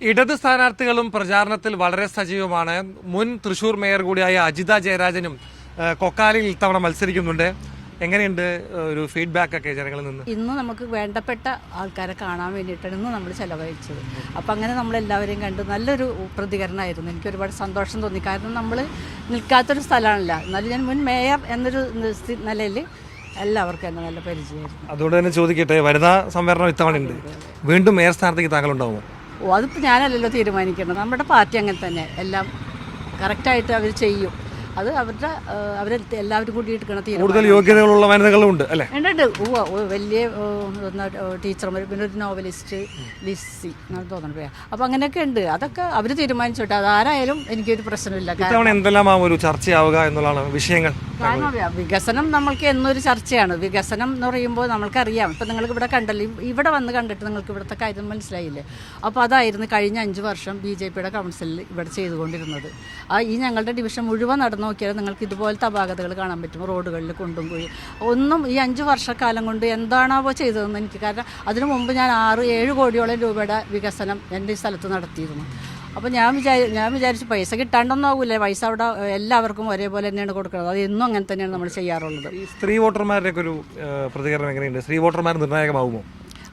ഇടത് സ്ഥാനാർത്ഥികളും പ്രചാരണത്തിൽ വളരെ സജീവമാണ്. മുൻ തൃശൂർ മേയർ കൂടിയായ അജിത ജയരാജനും കൊക്കാലിൽ ഇത്തവണ മത്സരിക്കുന്നുണ്ട്. എങ്ങനെയുണ്ട് ഒരു ഫീഡ്ബാക്ക് ഒക്കെ ജനങ്ങളിൽ നിന്ന്? ഇന്ന് നമുക്ക് വേണ്ടപ്പെട്ട ആൾക്കാരെ കാണാൻ വേണ്ടിയിട്ടാണ് ഇന്ന് നമ്മൾ ചെലവഴിച്ചത്. അപ്പം അങ്ങനെ നമ്മൾ നമ്മളെല്ലാവരെയും കണ്ട് നല്ലൊരു പ്രതികരണമായിരുന്നു. എനിക്ക് ഒരുപാട് സന്തോഷം തോന്നി. കാരണം നമ്മൾ നിൽക്കാത്തൊരു സ്ഥലമാണല്ല. എന്നാലും ഞാൻ മുൻ മേയർ എന്നൊരു നിലയിൽ എല്ലാവർക്കും എന്നെ നല്ല പരിചയമായിരുന്നു. അതുകൊണ്ട് തന്നെ ചോദിക്കട്ടെ വനിതാ സംവരണം ഇത്തവണ ഉണ്ട്. വീണ്ടും മേയർ സ്ഥാനത്തേക്ക് താങ്കൾ ഉണ്ടാവുമോ ഓ അതിപ്പോൾ ഞാനല്ലല്ലോ തീരുമാനിക്കേണ്ടത് നമ്മുടെ പാർട്ടി അങ്ങനെ തന്നെ. എല്ലാം കറക്റ്റായിട്ട് അവർ ചെയ്യും. അത് അവരുടെ അവരെ എല്ലാവരും കൂടി എടുക്കണം കൂടുതൽ യോഗ്യതകളുള്ള വനിതകളും ഉണ്ട് അല്ലേ? ഉണ്ട് വലിയ ടീച്ചർമാർ പിന്നെ ഒരു നോവലിസ്റ്റ് ലിസ്സി എന്നാണ് തോന്നുന്നത് അപ്പോൾ അങ്ങനെയൊക്കെ ഉണ്ട്. അതൊക്കെ അവർ തീരുമാനിച്ചോട്ടെ. അതാരായാലും എനിക്കൊരു പ്രശ്നമില്ല. എന്തെല്ലാം ആ ഒരു ചർച്ചയാവുക എന്നുള്ളതാണ് വിഷയങ്ങൾ? കാരണം വികസനം നമ്മൾക്ക് എന്നൊരു ചർച്ചയാണ്. വികസനം എന്ന് പറയുമ്പോൾ നമ്മൾക്കറിയാം. ഇപ്പം നിങ്ങൾക്ക് ഇവിടെ കണ്ടല്ലോ. ഇവിടെ വന്ന് കണ്ടിട്ട് നിങ്ങൾക്ക് ഇവിടുത്തെ കാര്യം മനസ്സിലായില്ലേ? അപ്പോൾ അതായിരുന്നു കഴിഞ്ഞ അഞ്ച് വർഷം ബി ജെ പിയുടെ കൗൺസിലിൽ ഇവിടെ ചെയ്തുകൊണ്ടിരുന്നത്. ആ ഈ ഞങ്ങളുടെ ഡിവിഷൻ മുഴുവൻ നടന്നു നോക്കിയാൽ നിങ്ങൾക്ക് ഇതുപോലത്തെ അപാകതകൾ കാണാൻ പറ്റും. റോഡുകളിൽ കുണ്ടും കുഴി ഒന്നും ഈ അഞ്ച് വർഷക്കാലം കൊണ്ട് എന്താണാവോ ചെയ്തതെന്ന് എനിക്ക് കാരണം അതിനു മുമ്പ് ഞാൻ ആറ് ഏഴ് കോടിയോളം രൂപയുടെ വികസനം എന്റെ ഈ സ്ഥലത്ത് നടത്തിയിരുന്നു. അപ്പോൾ ഞാൻ വിചാരി ഞാൻ വിചാരിച്ചു പൈസ കിട്ടാണ്ടൊന്നും ആവില്ല പൈസ അവിടെ എല്ലാവർക്കും ഒരേപോലെ തന്നെയാണ് കൊടുക്കുന്നത്. അത് എന്നും അങ്ങനെ തന്നെയാണ് നമ്മൾ ചെയ്യാറുള്ളത്. ഈ സ്ത്രീ വോട്ടർമാരുടെ ഒക്കെ ഒരു പ്രതികരണം എങ്ങനെയുണ്ട്? സ്ത്രീ വോട്ടർമാർ നിർണായകമാവുമോ?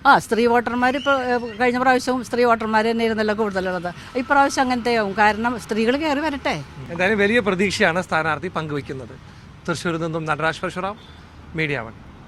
ആ സ്ത്രീ വോട്ടർമാർ ഇപ്പോൾ കഴിഞ്ഞ പ്രാവശ്യവും സ്ത്രീ വോട്ടർമാർ തന്നെ ഇരുന്നല്ലോ കൂടുതലുള്ളത്. ഇപ്രാവശ്യം അങ്ങനത്തെ ആവും കാരണം സ്ത്രീകൾ കയറി വരട്ടെ. എന്തായാലും വലിയ പ്രതീക്ഷയാണ് സ്ഥാനാർത്ഥി പങ്കുവയ്ക്കുന്നത്. തൃശ്ശൂരിൽ നിന്നും നടരാജ് പരശുറാം മീഡിയ വൺ.